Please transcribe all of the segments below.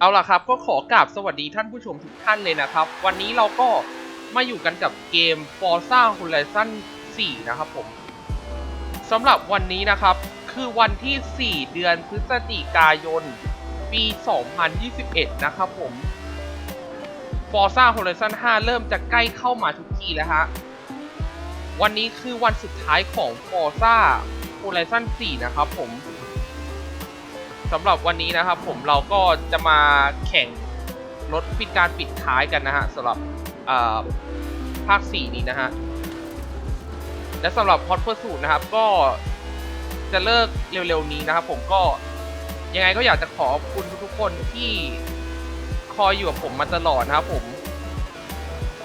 เอาล่ะครับก็ขอกราบสวัสดีท่านผู้ชมทุกท่านเลยนะครับ วันนี้เราก็มาอยู่กันกับเกม Forza Horizon 4 นะครับผมสำหรับวันนี้นะครับคือวันที่ 4 เดือนพฤศจิกายน ปี 2021 นะครับผม Forza Horizon 5 เริ่มจะใกล้เข้ามาทุกทีแล้วฮะ วันนี้คือวันสุดท้ายของ Forza Horizon 4 นะครับผม สำหรับวันนี้นะครับผมเราก็จะมาแข่งรถปิดการปิดท้ายกันนะฮะสำหรับอ่าภาค 4 นี้นะฮะ และสำหรับ Hot Pursuit นะครับก็จะเลิกเร็วๆนี้นะครับผมก็ยังไงก็อยากจะขอบคุณทุกๆคนที่คอยอยู่กับผมมาตลอดนะครับผม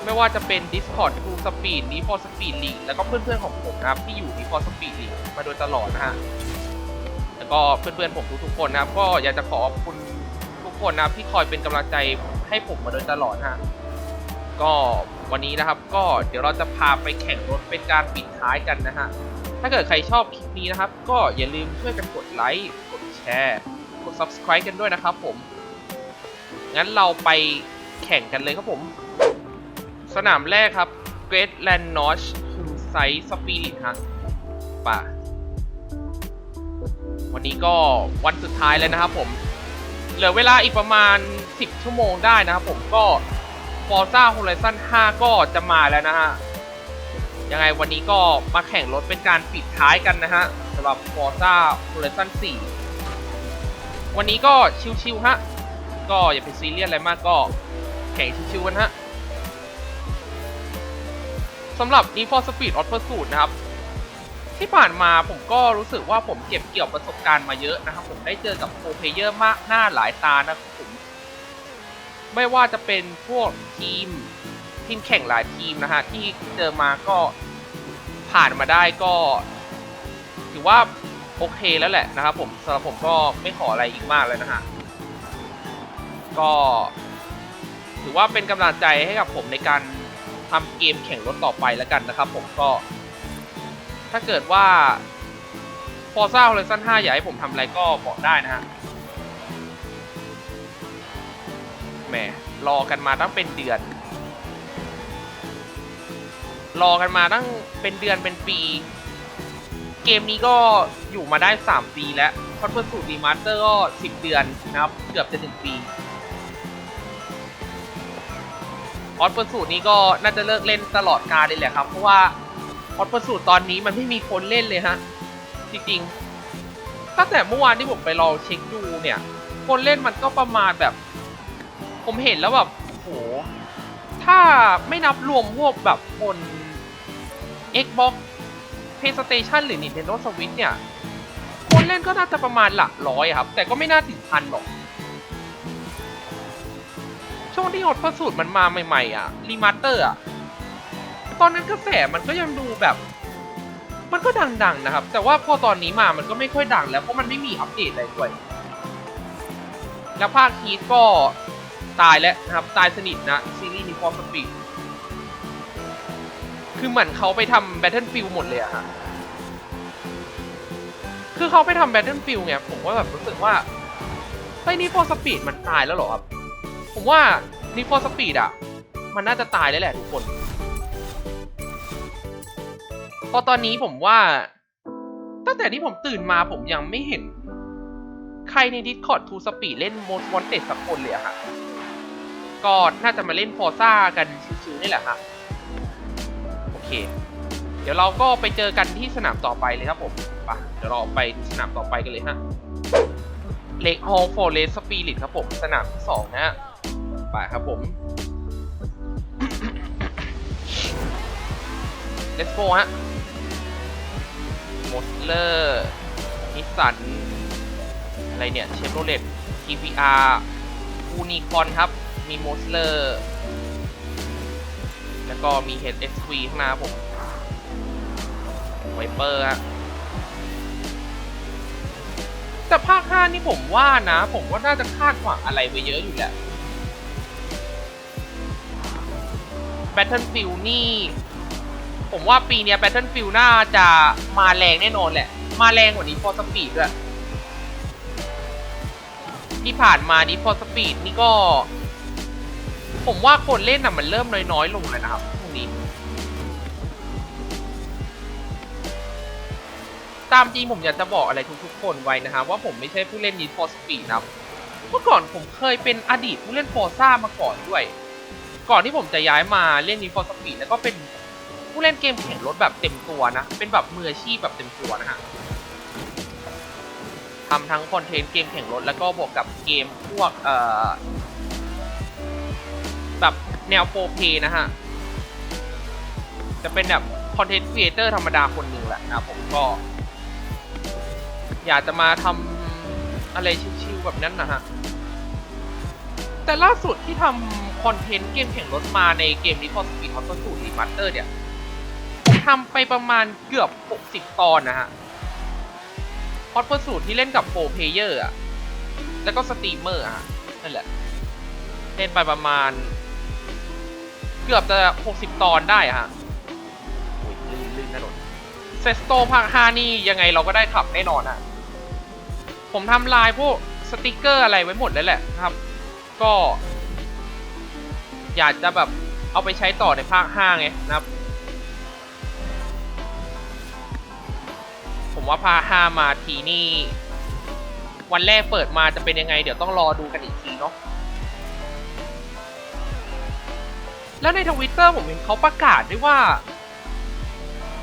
ไม่ว่าจะเป็น Discord to Speed นี้ for Speed League แล้วก็เพื่อนๆของผมนะครับที่อยู่ที่ for Speed League มาโดยตลอดนะฮะ ก็เพื่อนๆผมทุกๆคนนะครับ ก็อยากจะขอบคุณทุกคนนะครับที่คอยเป็นกำลังใจให้ผมมาโดยตลอดนะฮะก็วันนี้นะครับ ก็เดี๋ยวเราจะพาไปแข่งรถเป็นการปิดท้ายกันนะฮะ ถ้าเกิดใครชอบคลิปนี้นะครับ ก็อย่าลืมช่วยกันกดไลค์กดแชร์ กด subscribe กันด้วยนะครับผม งั้นเราไปแข่งกันเลยครับผม สนามแรกครับ Great Land Notch Hillside Spirit ฮะป่ะ วันนี้ก็วันสุดท้ายแล้วนะครับผมเหลือเวลาอีกประมาณ 10 ชั่วโมงได้นะครับผมก็ Forza Horizon 5 ก็จะมาแล้วนะฮะยังไงวันนี้ก็มาแข่งรถเป็นการปิดท้ายกันนะฮะสำหรับ Forza Horizon 4 วันนี้ก็ชิวๆฮะก็อย่าไปซีเรียสอะไรมากก็แข่งชิวๆกันฮะสำหรับ Need for Speed Hot Pursuit นะครับ ที่ผ่านมาผมก็รู้สึกว่าผมเก็บเกี่ยวประสบการณ์มาเยอะนะครับผมได้เจอกับโปรเพเยอร์มากหน้าหลายตานะครับผม ไม่ว่าจะเป็นพวกทีมทีมแข่งหลายทีมนะฮะที่เจอมาก็ผ่านมาได้ก็ถือว่าโอเคแล้วแหละนะครับผมสำหรับผมก็ไม่ขออะไรอีกมากเลยนะฮะก็ ถือว่าเป็นกำลังใจให้กับผมในการทำเกมแข่งรถต่อไปแล้วกันนะครับผมก็ ถ้าเกิดว่า Forza Horizon 5 อยากให้ผมทำอะไรก็บอกได้นะฮะแหมรอกันมาตั้งเป็นเดือน รอกันมาตั้งเป็นเดือนเป็นปี เกมนี้ก็อยู่มาได้ 3 ปีแล้วคอนเฟิร์สูตรรีมาสเตอร์ก็ 10 เดือนนะครับ เกือบจะ 1 ปีออสเฟิร์สูตรนี้ก็น่าจะเลิกเล่นตลอดกาลเลยแหละครับ เพราะว่า อตประสูตรตอนนี้มันไม่มีคนเล่นเลยฮะ จริงๆตั้งแต่เมื่อวานที่ผมไปลองเช็คดูเนี่ย คนเล่นมันก็ประมาณแบบ ผมเห็นแล้วแบบโหถ้าไม่นับรวมพวกแบบคน Xbox PlayStation หรือ Nintendo Switch เนี่ย คนเล่นก็น่าจะประมาณหลักร้อยครับ แต่ก็ไม่น่าถึงพันหรอก ช่วงที่ฮอตประสูตรมันมาใหม่ๆอะรีมาสเตอร์อะ ตอนนั้นกระแสมันก็ยังดูแบบ มันก็ดังๆนะครับ แต่ว่าพอตอนนี้มามันก็ไม่ค่อยดังแล้วเพราะมันไม่มีอัปเดตอะไรด้วยแล้วภาคฮีทก็ตายแล้วนะครับ ตายสนิทนะซีรีส์นี้ฟอร์สปีดคือเหมือนเขาไปทำ Battlefield หมดเลยอะฮะคือเขาไปทำ Battlefield ไงผมว่าแบบรู้สึกว่าเฮ้ยนี่ฟอร์สปีดมันตายแล้วเหรอครับ ผมว่านี่ฟอร์สปีดอะมันน่าจะตายแล้วแหละทุกคน พอตอนนี้ผมว่า ตั้งแต่ที่ผมตื่นมาผมยังไม่เห็น ใครใน Discord to Speed เล่น Most Wanted สักคนเลยอะฮะก็น่าจะมาเล่น Forza กันชิวๆนี่แหละฮะโอเค เดี๋ยวเราก็ไปเจอกันที่สนามต่อไปเลยครับผมไปะเดี๋ยวเราไปที่สนามต่อไปกันเลยฮะเลกฮอลฟอร์เรสสปิริตครับผม สนามที่สองนะฮะไปครับผม Let's go ฮะ มอสเลอร์นิสสัน อะไรเนี่ย เชฟโรเลต TVR อูนิคอนครับ มีมอสเลอร์ แล้วก็มี HSV ข้างหน้าผม ไวเปอร์ฮะแต่ภาค 5 นี่ผมว่านะ ผมว่าน่าจะคาดหวังอะไรไว้เยอะอยู่แหละ Battlefield นี่ ผมว่าปีนี้ Battlefield น่าจะมาแรงแน่นอนแหละ มาแรงกว่านี้ For Speed ด้วยที่ผ่านมานี้พอสปีดนี่ก็ ผมว่าคนเล่นอะมันเริ่มน้อยๆลงเลยนะครับพวกนี้ ตามจริงผมอยากจะบอกอะไรทุกๆคนไว้นะครับว่าผมไม่ใช่ผู้เล่น Need for Speed นะครับเมื่อก่อนผมเคยเป็นอดีตผู้เล่น Forza มาก่อนด้วย ก่อนที่ผมจะย้ายมาเล่น Need for Speed แล้วก็เป็น ผู้เล่นเกมแข่งรถแบบเต็มตัวนะ เป็นแบบมืออาชีพแบบเต็มตัวนะฮะทำทั้งคอนเทนต์เกมแข่งรถแล้วก็บวกกับเกมพวกเอ่อแบบแนวโปรเพนะฮะ จะเป็นแบบคอนเทนต์ครีเอเตอร์ธรรมดาคนหนึ่งแหละนะผมก็ อยากจะมาทำอะไรชิวๆแบบนั้นนะฮะ แต่ล่าสุดที่ทำคอนเทนต์เกมแข่งรถมาในเกมนี้พอสปีดฮอตสูตรรีมาสเตอร์เนี่ย ทำไปประมาณเกือบ 60 ตอนนะฮะฮอตสูตรที่เล่นกับโปรเพเยอร์อะแล้วก็สตรีมเมอร์อะฮะนั่นแหละ เล่นไปประมาณ เกือบจะ 60 ตอนได้อะฮะโอ้ยลื่นลื่นถนนเซสโตภาค5นี่ยังไงเราก็ได้ขับแน่นอนอะผมทำลายพวกสติกเกอร์อะไรไว้หมดแล้วแหละนะครับ ก็ อยากจะแบบเอาไปใช้ต่อในภาค 5 ไงนะครับ ผมว่าภาค5มาทีนี่ วันแรกเปิดมาจะเป็นยังไง เดี๋ยวต้องรอดูกันอีกทีเนาะแล้วในทวิตเตอร์ผมเห็นเขาประกาศด้วยว่า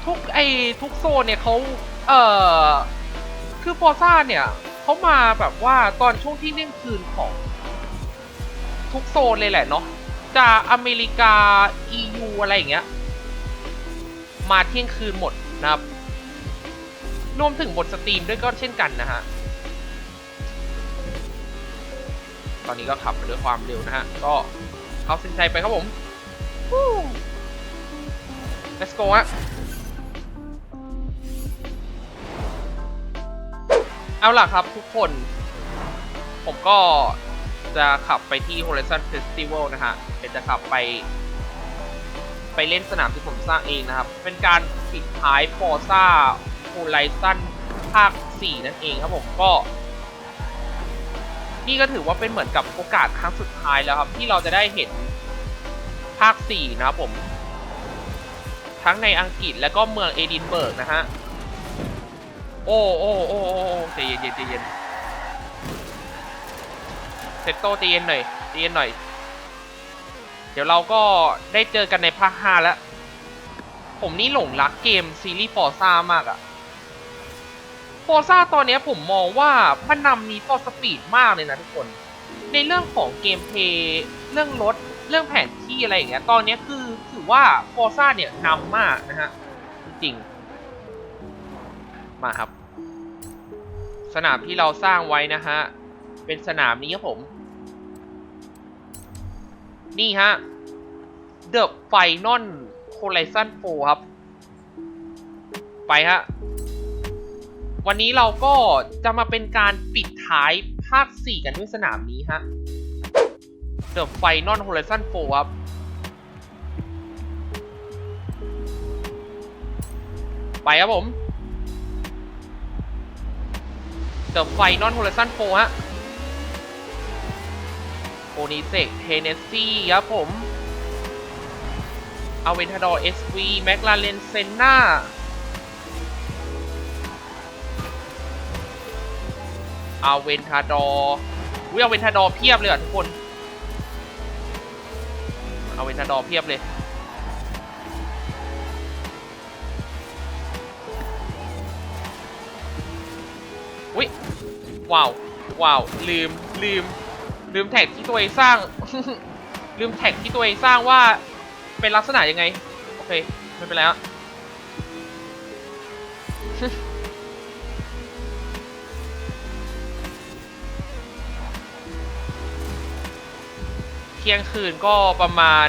ทุกไอทุกโซนเนี่ยเขาเอ่อคือฟอร์ซ่าเนี่ยเขามาแบบว่าตอนช่วงที่เที่ยงคืนของทุกโซนเลยแหละเนาะจากอเมริกา EU อะไรอย่างเงี้ย มาเที่ยงคืนหมดนะครับ รวมถึงบนสตรีมด้วยก็เช่นกันนะฮะ ตอนนี้ก็ขับมาด้วยความเร็วนะฮะ ก็เข้าเส้นชัยไปครับผม let's go ฮะเอาล่ะครับทุกคน ผมก็จะขับไปที่ Horizon Festival นะฮะเป็นจะขับไป ไปเล่นสนามที่ผมสร้างเองนะครับ เป็นการปิดท้าย Forza Horizon ภาค 4 นั่นเองครับผมก็ นี่ก็ถือว่าเป็นเหมือนกับโอกาสครั้งสุดท้ายแล้วครับที่เราจะได้เห็นภาค 4 นะครับผม ทั้งในอังกฤษและก็เมืองเอดินเบิร์กนะฮะ โอ้โอ้โอ้โอ้ใจเย็นใจเย็นเซตโตใจเย็นหน่อยใจเย็นหน่อย เดี๋ยวเราก็ได้เจอกันในภาค 5 แล้ว ผมนี่หลงรักเกมซีรีส์ฟอร์ซ่ามากอะ ฟอร์ซ่าตอนนี้ผมมองว่ามันนำนี้ฟอร์สปีดมากเลยนะทุกคน ในเรื่องของเกมเพลย์เรื่องรถเรื่องแผนที่อะไรอย่างเงี้ยตอนนี้คือถือว่าฟอร์ซ่าเนี่ยนำมากนะฮะ จริง มาครับ สนามที่เราสร้างไว้นะฮะ เป็นสนามนี้ครับผม นี่ฮะ The Final Horizon 4ครับ ไปฮะ วันนี้เราก็จะมาเป็นการปิดท้ายภาค 4 กันด้วยสนามนี้ฮะ The Final Horizon 4ครับไปครับผม The Final Horizon 4ฮะโอนิเซกเทเนสซี่ครับผมอเวนทาดอร์เอสวีแมคลาเรนเซนนา อาเวนทาดอร์วิอาเวนทาดอเพียบเลยอะทุกคน เอาเวนทาดอเพียบเลย อุ้ยว้าวว้าวลืมลืม ลืมแท็กที่ตัวเองสร้าง ลืมแท็กที่ตัวเองสร้างว่าเป็นลักษณะยังไง โอเค ไม่เป็นไรฮะ ที่ยงคืนก็ประมาณ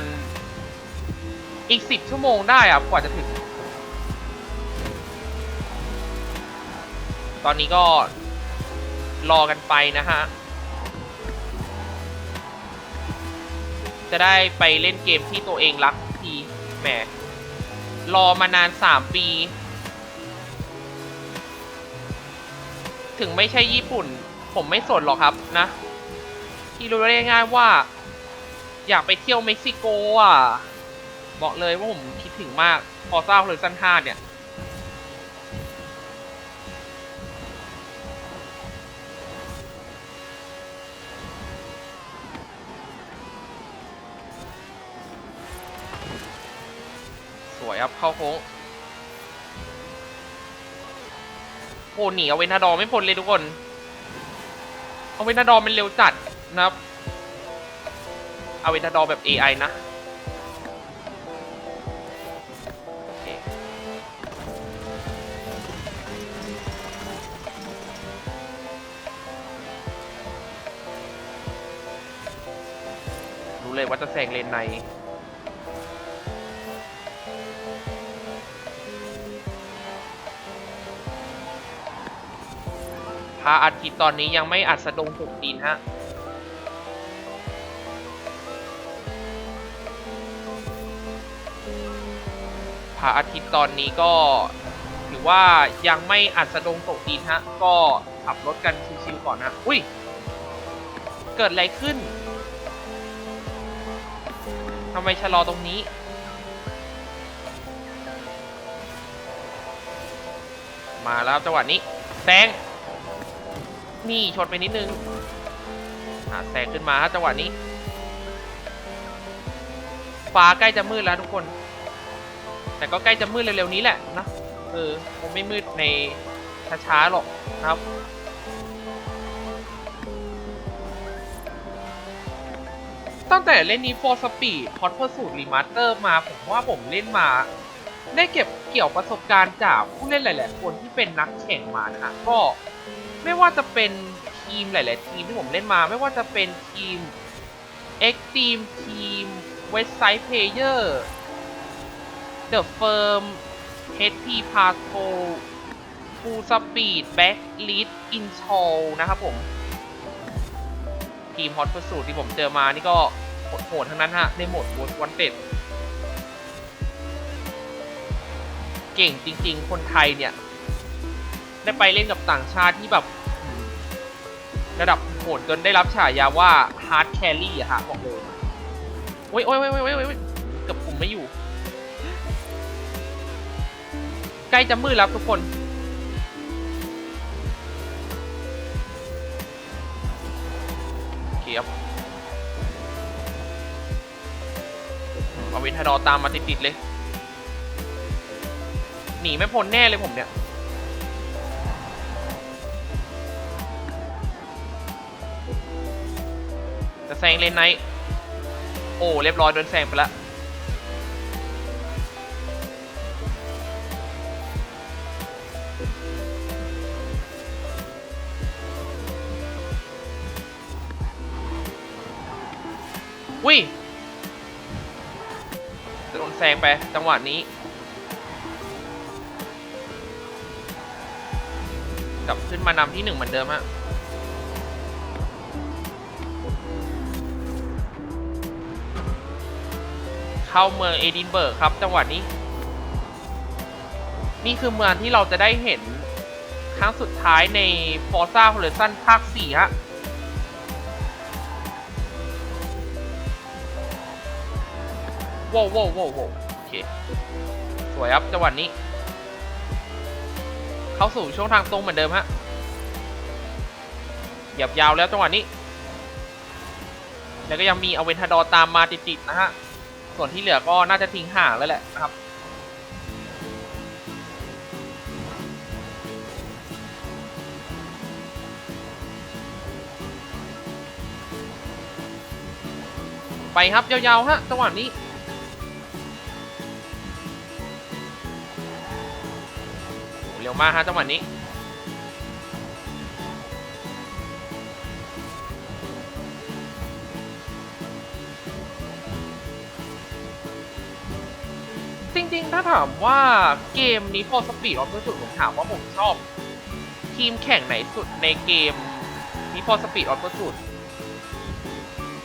อีกสิบชั่วโมงได้อะกว่าจะถึง ตอนนี้ก็รอกันไปนะฮะ จะได้ไปเล่นเกมที่ตัวเองรักทีแหม รอมานาน3ปี ถึงไม่ใช่ญี่ปุ่น ผมไม่สนหรอกครับนะ ที่รู้ได้ง่ายว่า อยากไปเที่ยวเม็กซิโกอะ บอกเลยว่าผมคิดถึงมากพอเศร้าเลยสั้นห้าเนี่ย สวยครับเข้าโค้งโอ้หนีเอาเวนทาดอไม่พ้นเลยทุกคน เอาเวนทาดอมันเร็วจัดนะครับ เอาเวนทาดอร์แบบ AI นะโอเครู้เลยว่าจะแซงเลนใน พระอาทิตย์ตอนนี้ยังไม่อัดสะดงถูกดินฮะ พระอาทิตย์ตอนนี้ก็ถือว่ายังไม่อัดสะดงตกดินฮะ ก็ขับรถกันชิวๆก่อนนะ อุ้ย เกิดอะไรขึ้นทำไมชะลอตรงนี้ มาแล้วจังหวะนี้แซงนี่ชนไปนิดนึงอ่าแซงขึ้นมาฮะจังหวะนี้ฟ้าใกล้จะมืดแล้วทุกคน แต่ก็ใกล้จะมืดเร็วๆนี้แหละนะเออคงไม่มืดในช้าๆหรอกนะครับ ตั้งแต่เล่นนี้ For Speed Hot Pursuit Remaster มาผมว่าผมเล่นมา ได้เก็บเกี่ยวประสบการณ์จากผู้เล่นหลายๆ คนที่เป็นนักแข่งมานะฮะก็ไม่ว่าจะเป็นทีมหลาย ๆ ทีมที่ผมเล่นมา ไม่ว่าจะเป็นทีม X Team ทีม West Side Player The Firm HP Patrol Full Speed Back Lead Intro นะครับผม ทีม Hot Pursuit ที่ผมเจอมานี่ก็โหดทั้งนั้นฮะ ในโหมด Most Wanted เก่งจริง ๆ คนไทยเนี่ย ได้ไปเล่นกับต่างชาติที่แบบ ระดับโหดจนได้รับฉายาว่า Hard Carry อะฮะบอกเลยโอ้ยโอ้ยโอ้ยโอ้ยโอ้ยโอ้ยเกับผมไม่อยู่ ใกล้จะมืดแล้วทุกคนเคครับเอาวินทดอตามมาติด ๆ เลย หนีไม่พ้นแน่เลยผมเนี่ยจะแซงเลนไนโอ้ เรียบร้อยโดนแซงไปแล้ว อุ้ยโดนแซงไปจังหวะนี้ กลับขึ้นมานำที่หนึ่งเหมือนเดิมฮะเข้าเมืองเอดินเบิร์กครับ จังหวะนี้ นี่คือเมืองที่เราจะได้เห็นครั้งสุดท้ายใน Forza Horizon ภาค 4 ฮะ ว้าวว้าวว้าวโอเค สวยครับจังหวะนี้ เข้าสู่ช่วงทางตรงเหมือนเดิมฮะเหยียบยาวแล้วจังหวะนี้ แล้วก็ยังมีอเวนทาดอตามมาติดๆนะฮะ ส่วนที่เหลือก็น่าจะทิ้งห่างแล้วแหละนะครับไปครับยาวๆฮะจังหวะนี้ เร็วมาฮะจังหวะนี้จริงๆ ถ้าถามว่าเกมนี้พอสปีดออฟสุดผมถามว่าผมชอบ ทีมแข่งไหนสุดในเกมนี้พอสปีดออฟสุด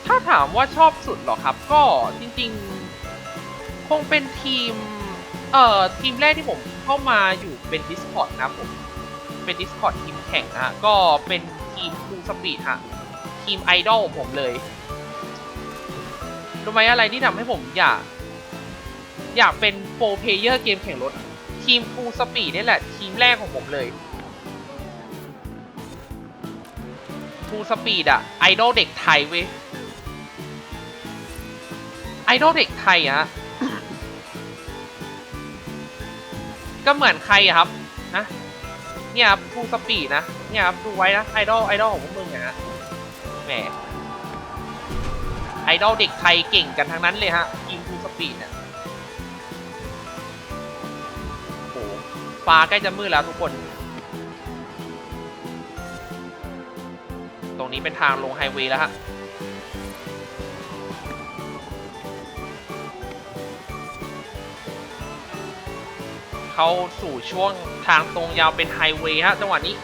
ถ้าถามว่าชอบสุดหรอครับ ก็จริงๆ คงเป็นทีม เอ่อ ทีมแรกที่ผมเข้ามาอยู่ เป็น Discord นะครับผม เป็น Discord ทีมแข่งนะฮะ ก็เป็นทีม Full Speed ฮะ ทีมไอดอลผมเลยรู้ไหมอะไรที่ทำให้ผมอยาก อยากเป็นโปรเพเยอร์เกมแข่งรถ ทีมฟูสปีดนี่แหละ ทีมแรกของผมเลยฟูสปีดอะไอดอลเด็กไทยเว้ยไอดอลเด็กไทยอะ ก็เหมือนใครอะครับนะเนี่ยครับฟูสปีดนะเนี่ยครับดูไว้นะไอดอลไอดอลของพวกมึงอะนะแหมไอดอลเด็กไทยเก่งกันทั้งนั้นเลยฮะทีมฟูสปีดเนี่ยโอ้โหฟ้าใกล้จะมืดแล้วทุกคน ตรงนี้เป็นทางลงไฮเวย์แล้วฮะ เข้าสู่ช่วงทางตรงยาวเป็นไฮเวย์ฮะจังหวะนี้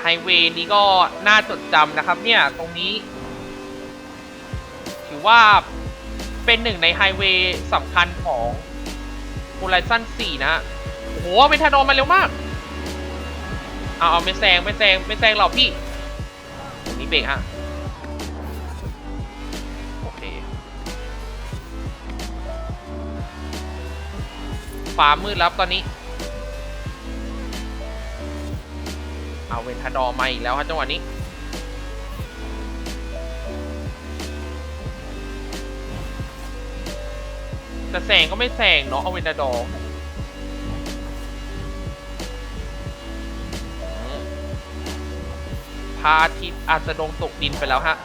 ไฮเวย์นี้ก็น่าจดจำนะครับเนี่ยตรงนี้ ถือว่าเป็นหนึ่งในไฮเวย์สำคัญของโฮ r ิ z ั n 4นะฮะโอ้โหเมทาโดนมาเร็วมาก เอาเอาไม่แซงไม่แซงไม่แซงหรอกพี่ นี่เบรกฮะ ฟ้ามืดแล้วครับตอนนี้ เอาเวนทาดอร์มาอีกแล้วครับจังหวะนี้แต่แสงก็ไม่แสงเนาะเอาเวนทาดอร์พาทิตอาจจะลงตกดินไปแล้วฮะ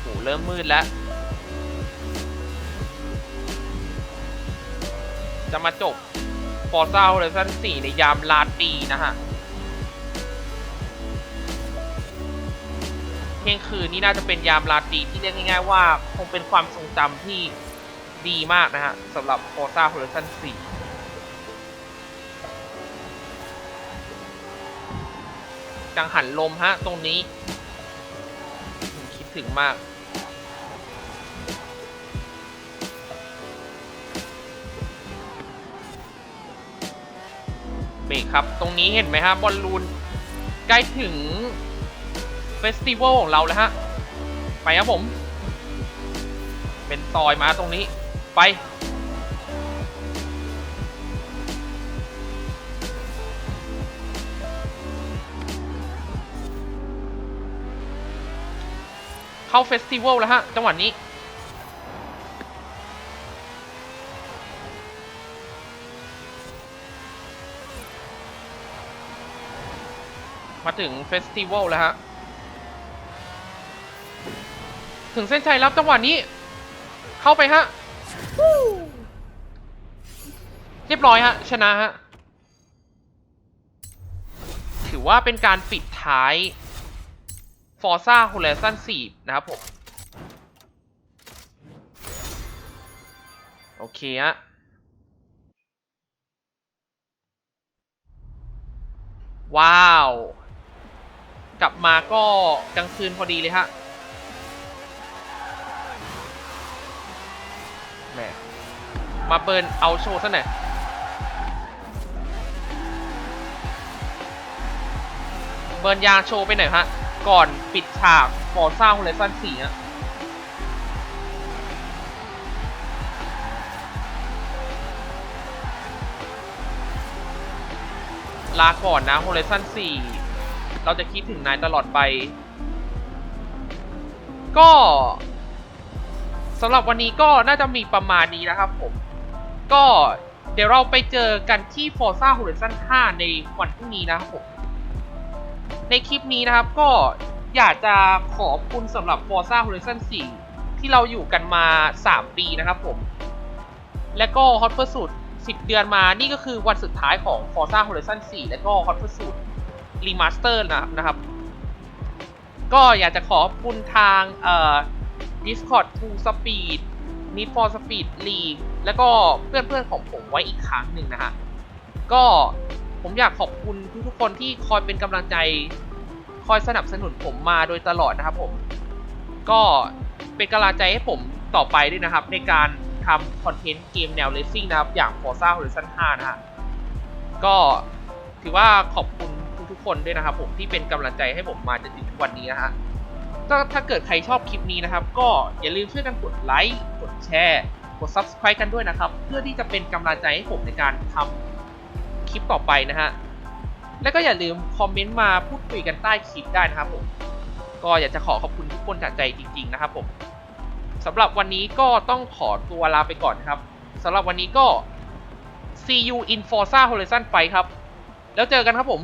โหเริ่มมืดแล้ว จะมาจบ Forza Horizon 4ในยามลาตีนะฮะเที่ยงคืนนี้น่าจะเป็นยามลาตีที่เรียกง่ายๆว่าคงเป็นความทรงจำที่ดีมากนะฮะสำหรับ Forza Horizon 4กังหันลมฮะ ตรงนี้ คิดถึงมาก เบกครับ ตรงนี้เห็นไหมฮะบอลลูนใกล้ถึงเฟสติวัลของเราแล้วฮะ ไปครับผม เป็นซอยมาตรงนี้ไป เข้าเฟสติวัลแล้วฮะ จังหวะนี้ มาถึงเฟสติวัลแล้วฮะ ถึงเส้นชัยแล้วจังหวะนี้ เข้าไปฮะ เรียบร้อยฮะ ชนะฮะ ถือว่าเป็นการปิดท้าย Forza Horizon 4 นะครับผม โอเคฮะว้าว กลับมาก็กลางคืนพอดีเลยฮะแหมมาเบิร์นเอาโชว์ซะหน่อยเบิร์นยางโชว์ไปหน่อยฮะ ก่อนปิดฉากฟอร์ซ่า o ฮ i ซัน4ฮะลาก่อนนะ Horizon 4 เราจะคิดถึงนายตลอดไป ก็สำหรับวันนี้ก็น่าจะมีประมาณนี้นะครับผม ก็เดี๋ยวเราไปเจอกันที่ Forza Horizon 5 ในวันพรุ่งนี้นะครับผม ในคลิปนี้นะครับก็อยากจะขอบคุณสำหรับ Forza Horizon 4 ที่เราอยู่กันมา 3 ปีนะครับผม และก็ Hot Pursuit 10 เดือนมานี่ก็คือวันสุดท้ายของ Forza Horizon 4 และก็ Hot Pursuit Remaster นะครับนะครับ ก็อยากจะขอบคุณทางเอ่อ Discord to Speed Need for Speed League แล้วก็เพื่อนๆของผมไว้อีกครั้งหนึ่งนะฮะ ก็ผมอยากขอบคุณทุกๆคนที่คอยเป็นกำลังใจ คอยสนับสนุนผมมาโดยตลอดนะครับผม ก็เป็นกำลังใจให้ผมต่อไปด้วยนะครับ ในการทำคอนเทนต์เกมแนวเลสซิ่งนะครับ อย่าง Forza Horizon 5 นะฮะ ก็ถือว่าขอบคุณ คนด้วยนะครับผมที่เป็นกำลังใจให้ผมมาจนถึงทุกวันนี้นะฮะก็ถ้าเกิดใครชอบคลิปนี้นะครับ ก็อย่าลืมช่วยกันกดไลค์กดแชร์กด Subscribe กันด้วยนะครับ เพื่อที่จะเป็นกำลังใจให้ผมในการทำคลิปต่อไปนะฮะ แล้วก็อย่าลืมคอมเมนต์มาพูดคุยกันใต้คลิปได้นะครับผม ก็อยากจะขอขอบคุณทุกคนจากใจจริง ๆ นะครับผมสำหรับวันนี้ก็ต้องขอตัวลาไปก่อนนะครับสำหรับวันนี้ก็ see you in Forza Horizon ไปครับ แล้วเจอกันครับผม